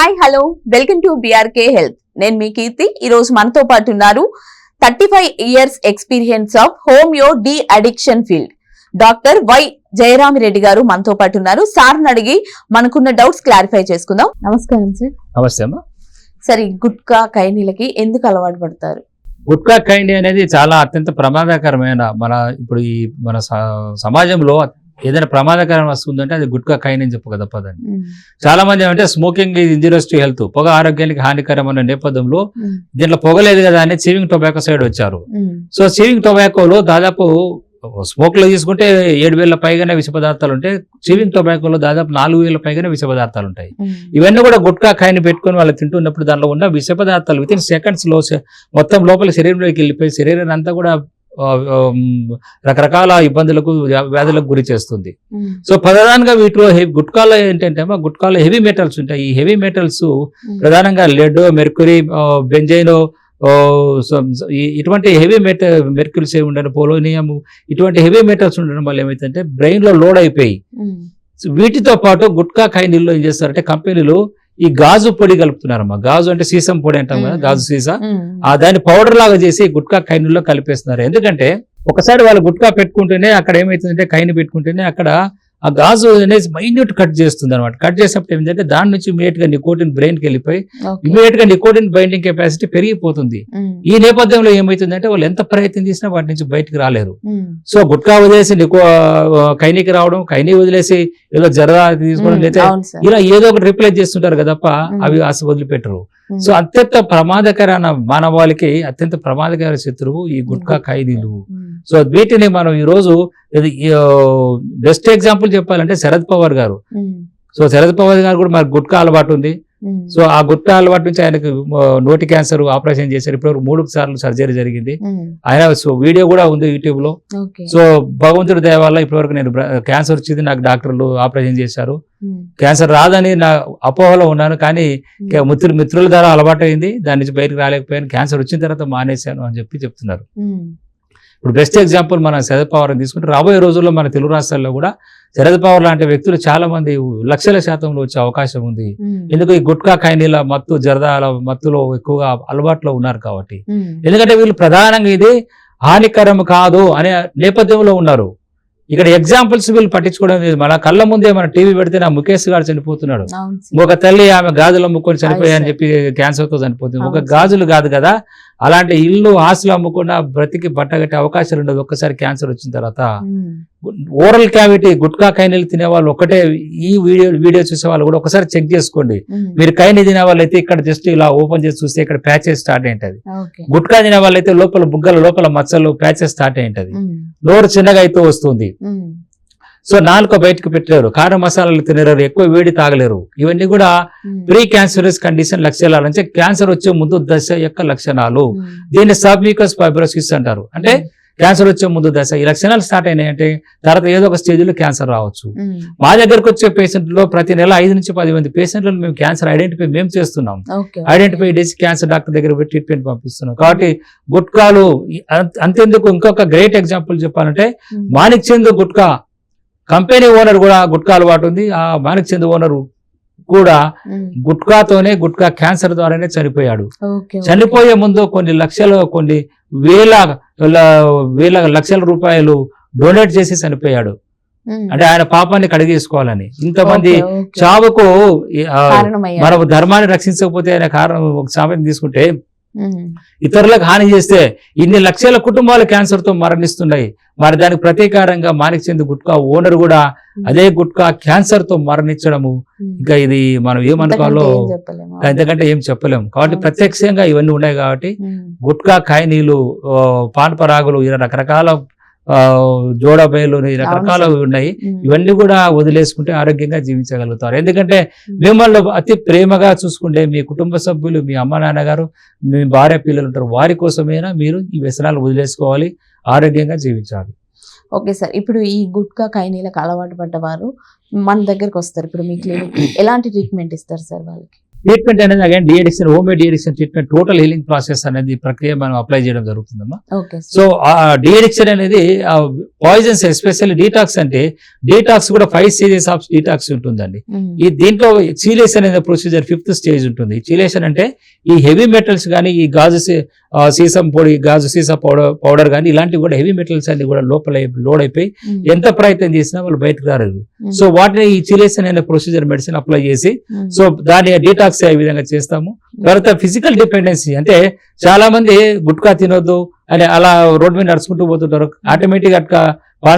Hi hello welcome to BRK health నేను మీ కీర్తి. ఈ రోజు మనతో పాటు ఉన్నారు thirty five years experience of homeo de addiction field doctor Y Jayaramireddy గారు మనతో పాటు ఉన్నారు. సార్ని అడిగి మనకున్న డౌట్స్ క్లారిఫై చేసుకుందాం. నమస్కారం సార్. నమస్తే అమ్మా. సరే గుట్కా కైనీలకి ఎందుకు అలవాటు పడతారు? గుట్కా కైండి అనేది చాలా అత్యంత ప్రమాదకరమైన మన ఇప్పుడు ఈ మన సమాజంలో ఏదైనా ప్రమాదకరం వస్తుందంటే అది గుట్కా కైండి అని చెప్పు కదా పదండి చాలా మంది ఏమంటే smoking is injurious to health. పొగ ఆరోగ్యానికి హానికరమైన నేపథ్యంలో దీంట్లో పొగలేదు కదా అని చీవింగ్ టొబాకో సైడ్ వచ్చారు. సో చీవింగ్ టొబాకోలో దాదాపు స్మోక్లో తీసుకుంటే ఏడు వేల పైగానే విష పదార్థాలు ఉంటాయి చీవింగ్ టొబాకోలో దాదాపు నాలుగు వేల పైగానే విష పదార్థాలు ఉంటాయి. ఇవన్నీ కూడా గుట్కా కాయని పెట్టుకొని వాళ్ళు తింటున్నప్పుడు దానిలో ఉన్న విష పదార్థాలు విత్ ఇన్ సెకండ్స్లో మొత్తం లోపల శరీరంలోకి వెళ్ళిపోయి శరీరాన్ని అంతా కూడా రకరకాల ఇబ్బందులకు వ్యా- వ్యాధులకు గురి చేస్తుంది. సో ప్రధానంగా వీటిలో గుట్కాలో ఏంటంటే గుట్కాలో హెవీ మెటల్స్ ఉంటాయి. ఈ హెవీ మెటల్స్ ప్రధానంగా లెడ్ మెర్కురీ బెంజైన్ ఇటువంటి హెవీ మెట మెర్క్యూల్స్ ఏమి ఉండడం పోలోనియం ఇటువంటి హెవీ మెటల్స్ ఉండడం వల్ల ఏమైతుందంటే బ్రెయిన్లో లోడ్ అయిపోయి వీటితో పాటు గుట్కా ఖైనీల్లో ఏం చేస్తారంటే కంపెనీలు ఈ గాజు పొడి కలుపుతున్నారమ్మా. గాజు అంటే సీసం పొడి అంటాం కదా. గాజు సీసా? ఆ దాన్ని పౌడర్ లాగా చేసి గుట్కా ఖైనీల్లో కలిపేస్తున్నారు. ఎందుకంటే ఒకసారి వాళ్ళు గుట్కా పెట్టుకుంటేనే అక్కడ ఏమైతుందంటే ఖైని పెట్టుకుంటేనే అక్కడ ఆ గాజు అనేది మైన్యూట్ కట్ చేస్తుంది అనమాట కట్ చేసినప్పుడు ఏంటంటే దాని నుంచి ఇమీడియట్గా నికోటిన్ బ్రెయిన్కి వెళ్ళిపోయి ఇమీడియట్గా నికోటిన్ బైండింగ్ కెపాసిటీ పెరిగిపోతుంది. ఈ నేపథ్యంలో ఏమైతుందంటే వాళ్ళు ఎంత ప్రయత్నం చేసినా వాటి నుంచి బయటికి రాలేరు. సో గుట్కా వదిలేసి నికో కైనీకి రావడం కైనీ వదిలేసి ఏదో జరదా తీసుకోవడం లేదా అవును సార్. ఇలా ఏదో ఒకటి రిప్లేస్ చేస్తుంటారు కదా తప్ప మ్మ్. అవి అసలు వదిలిపెట్టరు. సో అత్యంత ప్రమాదకరమైన మానవాళికి అత్యంత ప్రమాదకర శత్రువు ఈ గుట్కా ఖైదీలు. సో వీటిని మనం ఈ రోజు బెస్ట్ ఎగ్జాంపుల్ చెప్పాలంటే శరద్ పవార్ గారు. సో శరద్ పవార్ గారు కూడా మరి గుట్కా అలవాటు ఉంది. సో ఆ గుట్కా అలవాటు నుంచి ఆయనకు నోటి క్యాన్సర్ ఆపరేషన్ చేశారు. ఇప్పుడు మూడు సార్లు సర్జరీ జరిగింది. ఆయన సో వీడియో కూడా ఉంది యూట్యూబ్లో సో భగవంతుడి దయ వల్ల ఇప్పటివరకు నేను క్యాన్సర్ వచ్చింది. నాకు డాక్టర్లు ఆపరేషన్ చేశారు. క్యాన్సర్ రాదని నా అపోహలో ఉన్నాను. కానీ మిత్రులు మిత్రుల ద్వారా అలవాటు అయింది దాని నుంచి బయటకు రాలేకపోయాను. క్యాన్సర్ వచ్చిన తర్వాత మానేశాను అని చెప్పి చెప్తున్నారు. ఇప్పుడు బెస్ట్ ఎగ్జాంపుల్ మనం శరద్ పవార్ అని తీసుకుంటే రాబోయే రోజుల్లో మన తెలుగు రాష్ట్రాల్లో కూడా శరద్ పవార్ లాంటి వ్యక్తులు చాలా మంది లక్షల శాతంలో వచ్చే అవకాశం ఉంది మ్మ్. ఎందుకు ఈ గుట్కా ఖైనీల మత్తు జరదాల మత్తులో ఎక్కువగా అలవాట్లో ఉన్నారు కాబట్టి మ్మ్. ఎందుకంటే వీళ్ళు ప్రధానంగా ఇది హానికరం కాదు అనే నేపథ్యంలో ఉన్నారు ఇక్కడ ఎగ్జాంపుల్స్ వీళ్ళు పట్టించుకోవడం లేదు. మన కళ్ళ ముందే మన టీవీ పెడితే నా ముఖేష్ గారు చనిపోతున్నాడు. ఒక తల్లి ఆమె గాజులు అమ్ముకొని చనిపోయా అని అవును చెప్పి క్యాన్సర్తో చనిపోతుంది. ఒక. గాజులు కాదు కదా. అలాంటి ఇల్లు ఆస్తులు అమ్ముకున్న బ్రతికి బట్టగట్టే అవకాశాలు ఉండదు. ఒక్కసారి క్యాన్సర్ వచ్చిన తర్వాత. ఓరల్ క్యావిటీ గుట్కా కైనీలు తినే వాళ్ళు ఒకటే. ఈ వీడియో వీడియో చూసే వాళ్ళు కూడా ఒకసారి చెక్ చేసుకోండి. మీరు కైని తినే వాళ్ళు అయితే ఇక్కడ జస్ట్ ఇలా ఓపెన్ చేసి చూస్తే ఇక్కడ ప్యాచెస్ స్టార్ట్ అయింటది గుట్కా తినే వాళ్ళైతే లోపల బుగ్గల లోపల మచ్చలు ప్యాచెస్ స్టార్ట్ అయింటది. నోరు చిన్నగా అయితే వస్తుంది. సో నాలుక బయటకు పెట్టలేరు. కారం మసాలాలు తినలేరు. ఎక్కువ వేడి తాగలేరు. ఇవన్నీ కూడా. ప్రీ క్యాన్సరస్ కండిషన్ లక్షణాలు. అంటే క్యాన్సర్ వచ్చే ముందు దశ యొక్క లక్షణాలు. దీన్ని సబ్మ్యూకస్ ఫైబ్రోసిస్ అంటారు. అంటే క్యాన్సర్ వచ్చే ముందు దశ. ఈ లక్షణాలు స్టార్ట్ అయినాయి అంటే తర్వాత ఏదో ఒక స్టేజ్లో క్యాన్సర్ రావచ్చు. మా దగ్గరకు వచ్చే పేషెంట్లో ప్రతి నెల ఐదు నుంచి పది మంది పేషెంట్లు మేము క్యాన్సర్ ఐడెంటిఫై మేము చేస్తున్నాం. ఐడెంటిఫై చేసి క్యాన్సర్ డాక్టర్ దగ్గర పోయి ట్రీట్మెంట్ పంపిస్తున్నాం. కాబట్టి గుట్కాలు అంతెందుకు ఇంకొక గ్రేట్ ఎగ్జాంపుల్ చెప్పాలంటే. మాణిక్ చంద్ గుట్కా. కంపెనీ ఓనర్ కూడా గుట్కా అలవాటు ఉంది. ఆ మాణిక్ చంద్ ఓనర్ కూడా. గుట్కాతోనే గుట్కా క్యాన్సర్ ద్వారానే చనిపోయాడు. చనిపోయే ముందు కొన్ని లక్షలు కొన్ని వేల వేల లక్షల రూపాయలు డొనేట్ చేసి చనిపోయాడు. అంటే ఆయన పాపాన్ని కడిగేసుకోవాలని ఇంతమంది. చావుకు. మన ధర్మాన్ని రక్షించకపోతే ఆయన కారణం ఒక సామెత తీసుకుంటే. ఇతరులకు హాని చేస్తే ఇన్ని లక్షల కుటుంబాలు క్యాన్సర్తో మరణిస్తున్నాయి మరి దానికి ప్రతీకారంగా మాణిక్ గుట్కా ఓనర్ కూడా అదే గుట్కా క్యాన్సర్తో మరణించడము. ఇంకా ఇది మనం ఏమనుకోవాలో ఇంతకంటే ఏం చెప్పలేము. ఎందుకంటే ఏం చెప్పలేము కాబట్టి. ప్రత్యక్షంగా ఇవన్నీ ఉన్నాయి కాబట్టి. గుట్కా ఆ, పాన్పరాగులు ఇలా రకరకాల ఈ రకరకాల ఉన్నాయి. ఇవన్నీ కూడా వదిలేసుకుంటే ఆరోగ్యంగా జీవించగలుగుతారు. ఎందుకంటే మిమ్మల్ని అతి ప్రేమగా చూసుకుంటే మీ కుటుంబ సభ్యులు మీ అమ్మ నాన్నగారు మీ భార్య పిల్లలు ఉంటారు. వారి కోసమైనా మీరు ఈ వ్యసనాలు వదిలేసుకోవాలి. ఆరోగ్యంగా జీవించాలి. Okay sir. ఇప్పుడు ఈ గుట్కా కైనీలకు అలవాటు పడ్డవారు మన దగ్గరకు వస్తారు. ఇప్పుడు మీ క్లినిక్ ఎలాంటి ట్రీట్మెంట్ ఇస్తారు సార్ వాళ్ళకి? ట్రీట్మెంట్ అనేది again deaddiction homeo deaddiction treatment total healing process అనేది ప్రక్రియ మనం అప్లై చేయడం జరుగుతుందమ్మా. సో ఆ డిఎడిక్షన్ అనేది పాయిజన్స్ ఎస్పెషల్లీ డీటాక్స్ అంటే డీటాక్స్ కూడా ఫైవ్ స్టేజెస్ ఆఫ్ డీటాక్స్ ఉంటుందండి. ఈ దీంట్లో చీలేషన్ అనే ప్రొసీజర్ ఫిఫ్త్ స్టేజ్ ఉంటుంది. చీలేషన్ అంటే ఈ హెవీ మెటల్స్ కానీ ఈ గాజు సీ- ఆ, సీసం పొడి గాజు సీసా పౌడర్ పౌడర్ కానీ ఇలాంటివి కూడా హెవీ మెటల్స్ అన్ని కూడా లోపల లోడ్ అయిపోయి ఎంత ప్రయత్నం చేసినా వాళ్ళు బయటకు రాలేదు. సో వాటిని ఈ చిలేషన్ అనే ప్రొసీజర్ మెడిసిన్ అప్లై చేసి సో దాన్ని డీటాక్స్ అయ్యే విధంగా చేస్తాము. తర్వాత ఫిజికల్ డిపెండెన్సీ అంటే చాలా మంది గుట్కా తినొద్దు అని అలా రోడ్ మీద నడుచుకుంటూ పోతుంటారు. ఆటోమేటిక్ అట్లా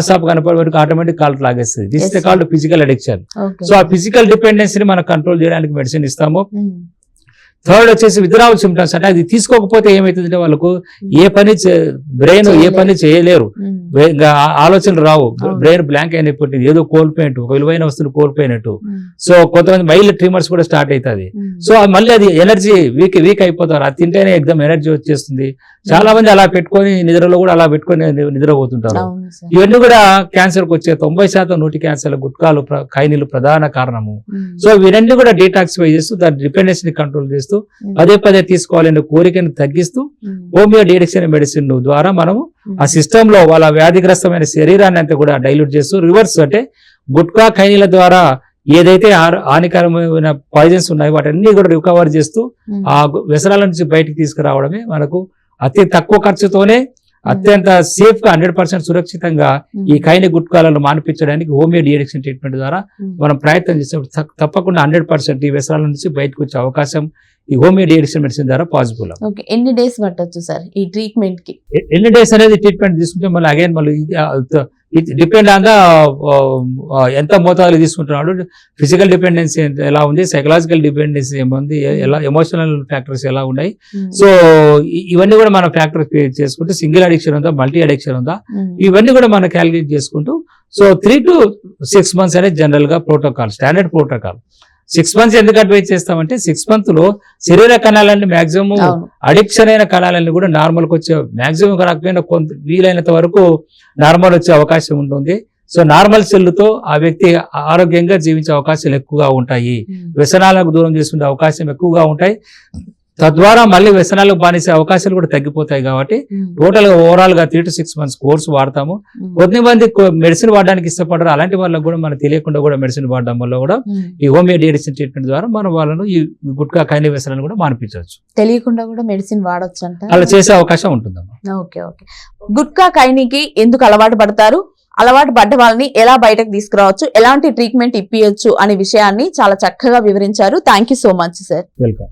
షాప్ కనపడే వరకు ఆటోమేటిక్ కాల్ లాగేస్తుంది. This. Called physical addiction so ఆ ఫిజికల్ డిపెండెన్సీని మనం కంట్రోల్ చేయడానికి మెడిసిన్ ఇస్తాము. థర్డ్ వచ్చేసి విత్డ్రావల్ సిమ్టమ్స్ అంటే అది తీసుకోకపోతే ఏమైతుందంటే వాళ్ళకు ఏ పని బ్రెయిన్ ఏ. పని చేయలేరు. ఆలోచనలు రావు. బ్రెయిన్ బ్లాంక్ అయినట్టు ఏదో కోల్పోయినట్టు ఒక విలువైన వస్తువులు కోల్పోయినట్టు. సో కొంతమంది మైల్డ్ ట్రిమర్స్ కూడా స్టార్ట్ అవుతుంది. సో మళ్ళీ అది ఎనర్జీ వీక్ వీక్ అయిపోతారు. అది తింటేనే ఎగ్జామ్ ఎనర్జీ వచ్చేస్తుంది. చాలా మంది అలా పెట్టుకొని నిద్రలో కూడా అలా పెట్టుకొని నిద్రపోతుంటారు. ఇవన్నీ కూడా క్యాన్సర్కు వచ్చే తొంభై శాతం నోటి క్యాన్సర్ గుట్కాలు ఖైనీలు ప్రధాన కారణము. సో ఇవన్నీ కూడా డీటాక్సిఫై చేస్తూ దాని డిపెండెన్స్ని కంట్రోల్ చేస్తూ పదే పదే తీసుకోవాలనే కోరికను తగ్గిస్తూ హోమియో డిఎడిక్షన్ మెడిసిన్ ద్వారా మనము ఆ సిస్టమ్లో వాళ్ళ వ్యాధిగ్రస్తమైన శరీరాన్ని అంతా కూడా డైల్యూట్ చేస్తూ రివర్స్ అంటే గుట్కా ఖైనీల ద్వారా ఏదైతే హానికరమైన పాయిజన్స్ ఉన్నాయో వాటన్ని కూడా రికవర్ చేస్తూ ఆ వ్యసనాల నుంచి బయటికి తీసుకురావడమే మనకు అతి తక్కువ ఖర్చుతోనే అత్యంత సేఫ్గా హండ్రెడ్ పర్సెంట్ సురక్షితంగా ఈ కైని గుట్కాలను మానిపించడానికి హోమియో డిఎడిక్షన్ ట్రీట్మెంట్ ద్వారా మనం ప్రయత్నం తప్ప- తప్పకుండా హండ్రెడ్ పర్సెంట్ ఈ వ్యసనాల నుంచి బయటకు వచ్చే అవకాశం ఈ హోమియో డిఎడిక్షన్ మెడిసిన్ ద్వారా పాసిబుల్ ఓకే ఎన్ని డేస్ పట్టొచ్చు సార్ ఈ ట్రీట్మెంట్కి ఎన్ని డేస్ అనేది ట్రీట్మెంట్ తీసుకుంటే మళ్ళీ అగైన్ మళ్ళీ డిపెండ్ ఆన్ ద ఎంత మోతాదులు తీసుకుంటున్నాడు. ఫిజికల్ డిపెండెన్సీ ఎలా ఉంది? సైకలాజికల్ డిపెండెన్సీ ఏముంది? ఎలా ఎమోషనల్ ఫ్యాక్టర్స్ ఎలా ఉన్నాయి? సో ఇ- ఇవన్నీ కూడా మనం ఫ్యాక్టర్ చేసుకుంటూ సింగిల్ అడిక్షన్ ఉందా? మల్టీ అడిక్షన్ ఉందా? ఇవన్నీ కూడా మనం క్యాలిక్యులేట్ చేసుకుంటూ so three to six months అనేది జనరల్గా protocol standard protocol six months ఎందుకు అడ్వైజ్ చేస్తామంటే సిక్స్ మంత్లో శరీర కణాలన్నీ మాక్సిమం అడిక్షన్ అయిన కణాలన్నీ కూడా నార్మల్కి వచ్చే మాక్సిమం రాకపోయినా కొంత వీలైనంత వరకు నార్మల్ వచ్చే అవకాశం ఉంటుంది. సో నార్మల్ సెల్లుతో ఆ వ్యక్తి ఆరోగ్యంగా జీవించే అవకాశాలు ఎక్కువగా ఉంటాయి. వ్యసనాలకు దూరం చేసుకునే అవకాశం ఎక్కువగా ఉంటాయి. తద్వారా మళ్ళీ వ్యసనాలకు బానిసే అవకాశాలు కూడా తగ్గిపోతాయి కాబట్టి టోటల్గా ఓవరాల్గా three to six months course వాడతాము. కొద్దిమంది మెడిసిన్ వాడడానికి ఇష్టపడరు. అలాంటి వాళ్ళకు కూడా మనకు తెలియకుండా కూడా మెడిసిన్ వాడడం వల్ల కూడా ఈ హోమియో డిఎడిక్షన్ ట్రీట్మెంట్ ద్వారా మనం వాళ్ళను ఈ గుట్కా కైని వ్యసనాలను కూడా మానిపించవచ్చు. తెలియకుండా కూడా మెడిసిన్ వాడొచ్చు అంట అలా చేసే అవకాశం ఉంటుందమ్మా. Okay okay. గుట్కా కైనికి ఎందుకు అలవాటు పడతారు? అలవాటు పడ్డ వాళ్ళని ఎలా బయటకు తీసుకురావచ్చు? ఎలాంటి ట్రీట్మెంట్ ఇప్పియొచ్చు అనే విషయాన్ని చాలా చక్కగా వివరించారు. Thank you so much sir welcome